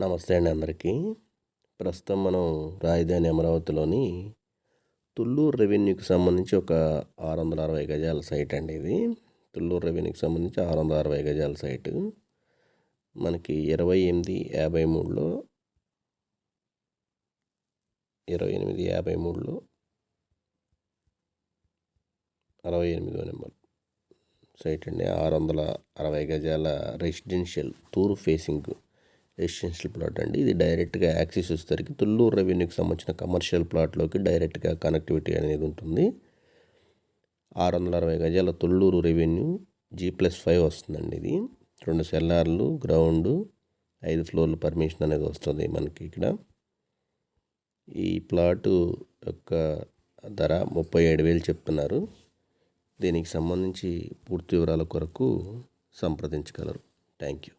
నమస్తే అండి అందరికీ. ప్రస్తుతం మనం రాజధాని అమరావతిలోని తుళ్ళూరు రెవెన్యూకి సంబంధించి ఒక ఆరు వందల అరవై గజాల సైట్ అండి ఇది. తుళ్ళూరు రెవెన్యూకి సంబంధించి ఆరు వందల అరవై గజాల సైటు. మనకి ఇరవై ఎనిమిది యాభై మూడులో ఇరవై ఎనిమిది యాభై మూడులో అరవై ఎనిమిదో నెంబర్ సైట్ అండి. ఆరు వందల అరవై గజాల రెసిడెన్షియల్ తూరు ఫేసింగ్. రెసిడెన్షియల్ ప్లాట్ అండి. ఇది డైరెక్ట్గా యాక్సెస్ వచ్చేసరికి తుళ్ళూరు రెవెన్యూకి సంబంధించిన కమర్షియల్ ప్లాట్లోకి డైరెక్ట్గా కనెక్టివిటీ అనేది ఉంటుంది. ఆరు వందల అరవై గజాల Thullur revenue G plus five వస్తుందండి ఇది. రెండు సెల్లార్లు గ్రౌండ్ ఐదు ఫ్లోర్లు పర్మిషన్ అనేది వస్తుంది మనకి ఇక్కడ. ఈ ప్లాటు యొక్క ధర ముప్పై ఏడు వేలు చెప్తున్నారు. దీనికి సంబంధించి పూర్తి వివరాల కొరకు సంప్రదించగలరు. Thank you